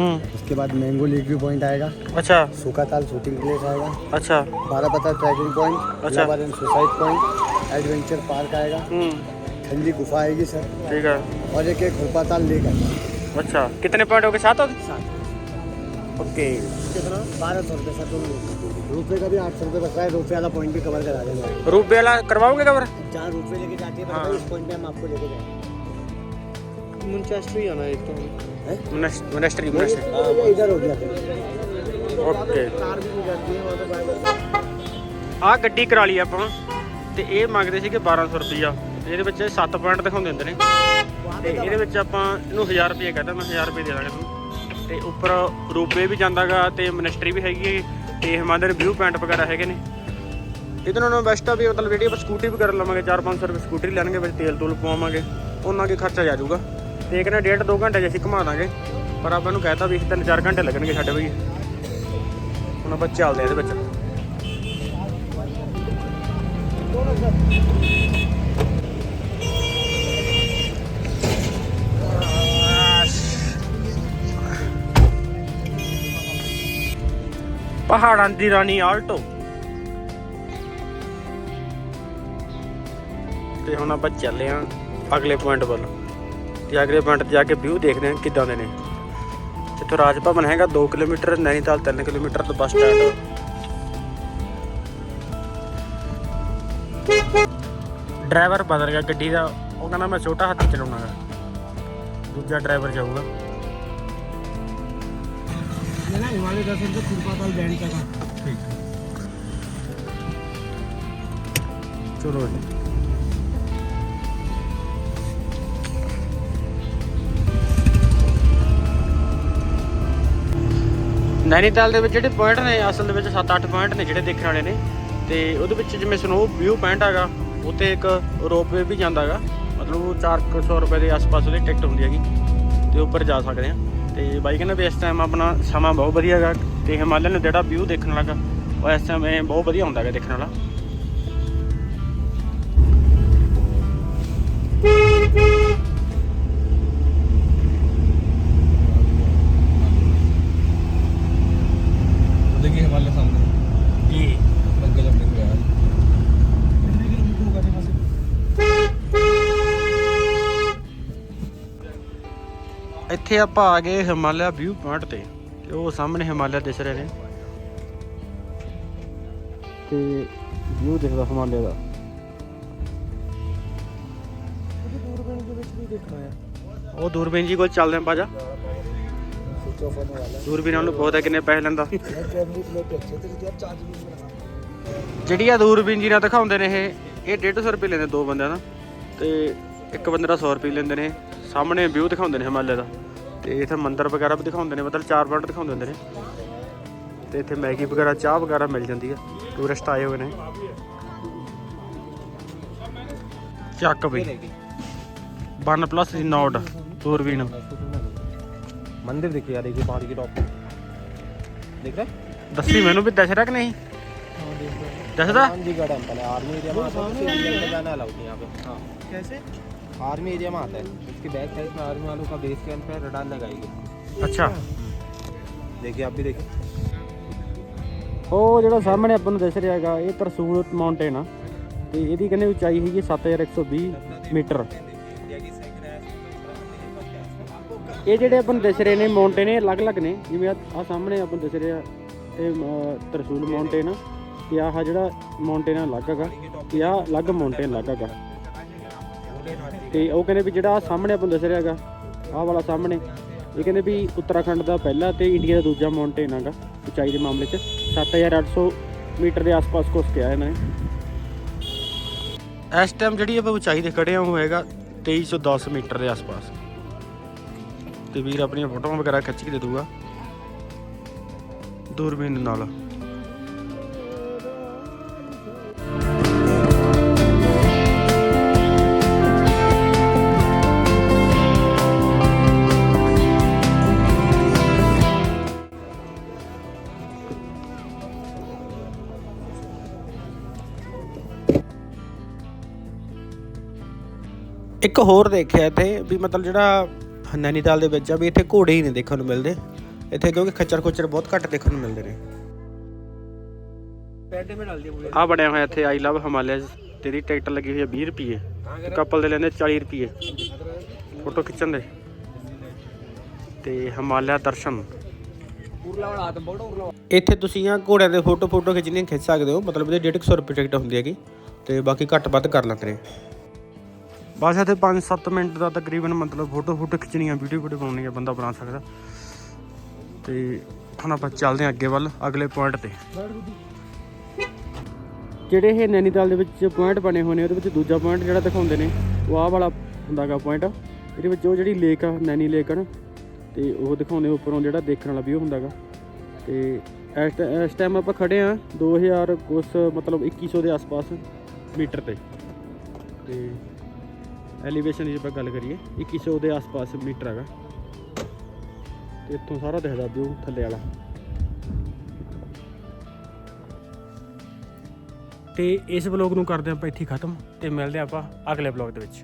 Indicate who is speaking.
Speaker 1: हम्म।
Speaker 2: उसके बाद mango lake view point आएगा।
Speaker 1: अच्छा।
Speaker 2: सूखा ताल शूटिंग प्लेस आएगा।
Speaker 1: अच्छा।
Speaker 2: बारह पता ट्रैकिंग पॉइंट
Speaker 1: अच्छा।
Speaker 2: सुसाइड पॉइंट एडवेंचर पार्क आएगा।
Speaker 1: हम्म।
Speaker 2: ठंडी गुफा आएगी सर
Speaker 1: ठीक है।
Speaker 2: और एक एक खुरपा ताल लेक आएगा।
Speaker 1: अच्छा। कितने पॉइंट हो गए सात। हो ओके
Speaker 2: कितना बारह सौ रुपये सर रुपये का भी आठ सौ रुपये बच रहा है रुपये वाला पॉइंट भी कवर करा देंगे।
Speaker 1: रूप वाला करवाओगे कवर
Speaker 2: जहाँ रुपये लेके जाती है
Speaker 1: हाँ।
Speaker 2: पॉइंट पे हम आपको लेके जाएँगे।
Speaker 3: मुंचेस्टर ही आना एक तो
Speaker 1: मोनेस्ट्री
Speaker 2: नहीं,
Speaker 1: मोनेस्ट्री
Speaker 2: ये इधर हो गया फिर
Speaker 1: ਓਕੇ
Speaker 2: कार भी नहीं जाती है वहाँ पे बाय
Speaker 1: ਆਹ ਗੱਡੀ ਕਰਾ ਲਈ ਆਪਾਂ ਤੇ ਇਹ ਮੰਗਦੇ ਸੀਗੇ 1200 ਰੁਪਈਆ ਇਹਦੇ ਵਿੱਚ 7 ਪੁਆਇੰਟ ਦਿਖਾਉਂਦੇ ਹੁੰਦੇ ਨੇ ਤੇ ਇਹਦੇ ਵਿੱਚ ਆਪਾਂ ਇਹਨੂੰ 1000 ਰੁਪਏ ਕਹਿੰਦਾ ਮੈਂ 1000 ਰੁਪਏ ਦੇ ਦਾਂਗਾ ਤੁਹਾਨੂੰ ਤੇ ਉੱਪਰ ਰੂਪੇ ਵੀ ਜਾਂਦਾਗਾ ਤੇ ਮਨਿਸਟਰੀ ਵੀ ਹੈਗੀ ਹੈ ਤੇ ਹਿਮਾਲਯਨ ਵਿਊ ਪੁਆਇੰਟ ਵਗੈਰਾ ਹੈਗੇ ਨੇ ਇਹਦੇ ਨਾਲੋਂ ਬੈਸਟ ਆ ਵੀ ਮਤਲਬ ਜਿਹੜੀ ਆਪਾਂ ਸਕੂਟੀ ਵੀ ਕਰ ਲਵਾਂਗੇ 4-500 ਰੁਪਏ ਸਕੂਟਰੀ ਲੈਣਗੇ ਵਿੱਚ ਤੇਲ ਤੂਲ ਪਵਾਵਾਂਗੇ ਉਹਨਾਂ ਕੇ ਖਰਚਾ ਜਾ ਜਾਊਗਾ ਤੇ ਇਹ ਕਹਿੰਦਾ ਡੇਢ ਦੋ ਘੰਟੇ 'ਚ ਅਸੀਂ ਘੁਮਾ ਦਾਂਗੇ। ਪਰ ਆਪਾਂ ਨੂੰ ਕਹਿਤਾ ਵੀ ਅਸੀਂ ਤਿੰਨ ਚਾਰ ਘੰਟੇ ਲੱਗਣਗੇ ਸਾਡੇ ਬਈ ਹੁਣ ਆਪਾਂ ਚੱਲਦੇ ਆ ਇਹਦੇ ਵਿੱਚ। ਪਹਾੜਾਂ ਦੀ ਰਾਣੀ ਆਲਟੋ। ਤੇ ਹੁਣ ਆਪਾਂ ਚੱਲੇ ਆਂ ਅਗਲੇ ਪੁਆਇੰਟ ਵੱਲ। ਜਾਗਰੇ ਪਿੰਡ ਜਾ ਕੇ ਵਿਊ ਦੇਖਦੇ ਹਾਂ ਕਿੱਦਾਂ ਦੇ ਨੇ। ਇੱਥੋਂ ਰਾਜ ਭਵਨ ਹੈਗਾ 2 ਕਿਲੋਮੀਟਰ ਨੈਨੀਤਾਲ 3 ਕਿਲੋਮੀਟਰ ਤੋਂ ਬੱਸ ਸਟੈਂਡ। ਡਰਾਈਵਰ ਬਦਲ ਗਿਆ ਗੱਡੀ ਦਾ ਉਹ ਕਹਿੰਦਾ ਮੈਂ ਛੋਟਾ ਹੱਥ ਚਲਾਉਣਾਗਾ। ਦੂਜਾ ਡਰਾਈਵਰ ਜਾਊਗਾ।
Speaker 2: ਨਾ ਵਾਲੇ ਦਾ ਸਿਰ ਤੋਂ ਖੁਰਪਾ ਬੈਂਡ ਕਾ ਠੀਕ।
Speaker 1: ਚਲੋ ਜੀ। ਨੈਨੀਤਾਲ ਦੇ ਵਿੱਚ ਜਿਹੜੇ ਪੁਆਇੰਟ ਨੇ, ਅਸਲ ਦੇ ਵਿੱਚ 7-8 ਪੁਆਇੰਟ ਨੇ ਜਿਹੜੇ ਦੇਖਣ ਵਾਲੇ ਨੇ। ਤੇ ਉਹਦੇ ਵਿੱਚ ਜਿਵੇਂ ਸਨੋ ਵਿਊ ਪੁਆਇੰਟ ਹੈਗਾ, ਉੱਥੇ ਇੱਕ ਰੋਪਵੇ ਵੀ ਜਾਂਦਾ ਹੈਗਾ। ਮਤਲਬ ਉਹ 400 ਰੁਪਏ ਦੇ ਆਸ-ਪਾਸ ਉਹਦੀ ਟਿਕਟ ਹੁੰਦੀ ਹੈਗੀ, ਤੇ ਉੱਪਰ ਜਾ ਸਕਦੇ ਆ ਤੇ ਬਾਈ ਕਹਿੰਦਾ ਵੀ ਇਸ ਟਾਈਮ ਆਪਣਾ ਸਮਾਂ ਬਹੁਤ ਵਧੀਆ ਹੈਗਾ, ਤੇ ਹਿਮਾਲਿਆ ਨੂੰ ਜਿਹੜਾ ਵਿਊ ਦੇਖਣ ਲੱਗਾ ਉਹ ਇਸ ਟਾਈਮ ਇਹ ਬਹੁਤ ਵਧੀਆ ਹੁੰਦਾ ਹੈਗਾ ਦੇਖਣ ਵਾਲਾ। ਇੱਥੇ ਆਪਾਂ ਆ ਗਏ ਹਿਮਾਲਿਆ ਵਿਊ ਪੁਆਇੰਟ ਤੇ ਤੇ ਉਹ ਸਾਹਮਣੇ ਹਿਮਾਲਿਆ ਦਿਸ ਰਹੇ ਨੇ। ਤੇ ਵਿਊ ਦਿਖਦਾ ਹਿਮਾਲਿਆ ਦਾ।
Speaker 2: ਦੂਰਬੀਨ ਦੇ ਵਿੱਚ
Speaker 1: ਉਹ ਦੂਰਬੀਨ ਜੀ ਕੋਲ ਚੱਲਦੇ ਆਂ
Speaker 2: ਪਾਜਾ
Speaker 1: ਦੂਰਬੀਨ ਵਾਲਾ ਬਹੁਤ ਹੈ, ਕਿੰਨੇ ਪੈਸੇ ਲੈਂਦਾ। ਜਿਹੜੀ ਆ ਦੂਰਬੀਨ ਜੀ ਨਾਲ ਦਿਖਾਉਂਦੇ ਨੇ ਇਹ ਇਹ 150 ਰੁਪਏ ਲੈਂਦੇ ਦੋ ਬੰਦਿਆਂ ਦਾ। ਤੇ ਇੱਕ ਬੰਦੇ ਦਾ 100 ਰੁਪਏ ਲੈਂਦੇ ਨੇ। ਸਾਹਮਣੇ ਵਿਊ ਦਿਖਾਉਂਦੇ ਨੇ ਹਿਮਾਲਿਆ ਦਾ। ਤੇ ਇੱਥੇ ਮੰਦਿਰ ਵਗੈਰਾ ਵੀ ਦਿਖਾਉਂਦੇ ਨੇ ਮਤਲਬ ਚਾਰ ਪੁਆਇੰਟ ਦਿਖਾਉਂਦੇ ਹੁੰਦੇ ਨੇ ਤੇ ਇੱਥੇ ਮੈਗੀ ਵਗੈਰਾ ਚਾਹ ਵਗੈਰਾ ਮਿਲ ਜਾਂਦੀ ਆ ਟੂਰਿਸਟ ਆਏ ਹੋਏ ਨੇ ਚੱਕ ਬਈ 1 ਪਲੱਸ ਦੀ ਨੋਟ ਦੂਰਬੀਨ
Speaker 3: मंदिर देखिए यार देखिए पहाड़ी के टॉप पे देख रहे
Speaker 1: ਦੱਸੀ ਮੈਨੂੰ ਵੀ ਦੱਸ ਰਿਹਾ ਕਿ नहीं ਦੱਸਦਾ
Speaker 3: जी का टेम्पल है आर्मी एरिया में आता है इंडिया में जाना अलाउड नहीं यहाँ पे हाँ
Speaker 2: कैसे
Speaker 3: आर्मी एरिया में आता है इसके बैक साइड में आर्मी वालों का बेस कैंप है रडार लगाई गई
Speaker 1: ਅੱਛਾ
Speaker 3: देखिए आप भी देखिए
Speaker 1: ਉਹ ਜਿਹੜਾ ਸਾਹਮਣੇ ਆਪਾਂ ਨੂੰ ਦਿਸ ਰਿਹਾ ਹੈਗਾ ਇਹ ਤਰਸੂਲ ਮਾਊਂਟੇਨ ਆ ਤੇ ਇਹਦੀ ਕਹਿੰਦੇ ਉਚਾਈ ਹੈਗੀ 7120 ਮੀਟਰ ਇਹ ਜਿਹੜੇ ਆਪਾਂ ਨੂੰ ਦਿਸ ਰਹੇ ਨੇ ਮਾਊਂਟੇਨ ਇਹ ਅਲੱਗ-ਅਲੱਗ ਨੇ ਜਿਵੇਂ ਆ ਸਾਹਮਣੇ ਆਪਾਂ ਨੂੰ ਦਿਸ ਰਿਹਾ ਇਹ ਅਹ, ਤਰਸੂਲ ਮਾਊਂਟੇਨ ਆ ਤੇ ਆਹ ਜਿਹੜਾ ਮਾਊਂਟੇਨ ਆ ਅਲੱਗ ਹੈਗਾ ਤੇ ਆਹ ਅਲੱਗ ਮਾਊਂਟੇਨ ਅਲੱਗ ਹੈਗਾ ਤੇ ਉਹ ਕਹਿੰਦੇ ਵੀ ਜਿਹੜਾ ਆਹ ਸਾਹਮਣੇ ਆਪਾਂ ਨੂੰ ਦਿਸ ਰਿਹਾ ਹੈਗਾ, ਆਹ ਵਾਲਾ ਸਾਹਮਣੇ, ਇਹ ਕਹਿੰਦੇ ਵੀ ਉੱਤਰਾਖੰਡ ਦਾ ਪਹਿਲਾ ਤੇ ਇੰਡੀਆ ਦਾ ਦੂਜਾ ਮਾਊਂਟੇਨ ਹੈਗਾ, ਉਚਾਈ ਦੇ ਮਾਮਲੇ 'ਚ। 7800 ਮੀਟਰ ਦੇ ਆਸ-ਪਾਸ ਕੁਛ ਕਿਹਾ ਇਹਨਾਂ ਨੇ। ਇਸ ਟਾਈਮ ਜਿਹੜੀ ਆਪਾਂ ਉਚਾਈ ਤੇ ਖੜੇ ਹਾਂ, ਉਹ ਹੈਗਾ 2310 ਮੀਟਰ ਦੇ ਆਸ-ਪਾਸ। ਤੇ ਵੀਰ ਆਪਣੀਆਂ ਫੋਟੋਆਂ ਵਗੈਰਾ ਖਿੱਚ ਕੇ ਦੇ ਦੂਗਾ ਦੂਰਬੀਨ ਨਾਲ। ਇੱਕ ਹੋਰ ਦੇਖਿਆ ਇੱਥੇ ਵੀ ਮਤਲਬ ਜਿਹੜਾ ਨੈਨੀਤਾਲ ਦੇ ਵਿੱਚ ਆ ਵੀ ਇੱਥੇ ਘੋੜੇ ਹੀ ਨਹੀਂ ਦੇਖਣ ਨੂੰ ਮਿਲਦੇ। ਇੱਥੇ ਕਿਉਂਕਿ ਖੱਚਰ ਖੋਚਰ ਬਹੁਤ ਘੱਟ ਦੇਖਣ ਨੂੰ ਮਿਲਦੇ ਨੇ। ਆ ਬਣਿਆ ਹੋਇਆ ਇੱਥੇ ਆਈ ਲਵ ਹਿਮਾਲਿਆ ਤੇਰੀ ਟਿਕਟ ਲੱਗੀ ਹੋਈ ਹੈ 20 ਰੁਪਏ ਕਪਲ ਦੇ ਲੈਂਦੇ 40 ਰੁਪਏ ਫੋਟੋ ਖਿੱਚਣ ਦੇ। ਤੇ ਹਿਮਾਲਿਆ ਦਰਸ਼ਨ। ਇੱਥੇ ਤੁਸੀਂ ਆ ਘੋੜਿਆਂ ਦੇ ਫੋਟੋ ਫੋਟੋ ਖਿੱਚਣੀਆਂ ਖਿੱਚ ਸਕਦੇ ਹੋ। ਮਤਲਬ ਇਹਦੇ 150 ਰੁਪਏ ਟਿਕਟ ਹੁੰਦੀ ਹੈਗੀ। ਤੇ ਬਾਕੀ ਘੱਟ ਵੱਧ ਕਰ ਲੈਂਦੇ ਨੇ। ਬਸ ਇੱਥੇ 5-7 ਮਿੰਟ ਦਾ ਤਕਰੀਬਨ ਮਤਲਬ ਫੋਟੋ ਫੋਟੋ ਖਿੱਚਣੀਆਂ ਵੀਡੀਓ ਵੀਡੀਓ ਬਣਾਉਣੀ ਆ ਬੰਦਾ ਬਣਾ ਸਕਦਾ। ਤੇ ਹੁਣ ਆਪਾਂ ਚੱਲਦੇ ਹਾਂ ਅੱਗੇ ਵੱਲ, ਅਗਲੇ ਪੁਆਇੰਟ ਤੇ। ਜਿਹੜੇ ਇਹ ਨੈਨੀਤਾਲ ਦੇ ਵਿੱਚ ਪੁਆਇੰਟ ਬਣੇ ਹੋਏ ਨੇ, ਉਹਦੇ ਵਿੱਚ ਦੂਜਾ ਪੁਆਇੰਟ ਜਿਹੜਾ ਦਿਖਾਉਂਦੇ ਨੇ, ਉਹ ਆਹ ਵਾਲਾ ਹੁੰਦਾਗਾ ਪੁਆਇੰਟ ਇਹਦੇ ਵਿੱਚ ਉਹ ਜਿਹੜੀ ਲੇਕ ਆ, ਨੈਨੀ ਲੇਕ ਆ ਨਾ, ਤੇ ਉਹ ਦਿਖਾਉਂਦੇ ਉੱਪਰੋਂ ਜਿਹੜਾ ਦੇਖਣ ਵਾਲਾ ਵੀ ਹੁੰਦਾ ਤੇ ਇਸ ਟ- ਇਸ ਟਾਈਮ ਆਪਾਂ ਖੜੇ ਆ 2000 ਕੁਛ, ਮਤਲਬ 2100 ਦੇ ਆਸ-ਪਾਸ ਮੀਟਰ ਤੇ। ਤੇ ਐਲੀਵੇਸ਼ਨ ਦੀ ਜੇ ਆਪਾਂ ਗੱਲ ਕਰੀਏ 2100 ਦੇ ਆਸ-ਪਾਸ ਮੀਟਰ ਹੈਗਾ। ਤੇ ਇੱਥੋਂ ਸਾਰਾ ਦਿਖਦਾ ਵਿਊ ਥੱਲੇ ਵਾਲਾ। ਤੇ ਇਸ ਵਲੌਗ ਨੂੰ ਕਰਦੇ ਆਪਾਂ ਇੱਥੇ ਖਤਮ, ਤੇ ਮਿਲਦੇ ਆਪਾਂ ਅਗਲੇ ਵਲੌਗ ਦੇ ਵਿੱਚ।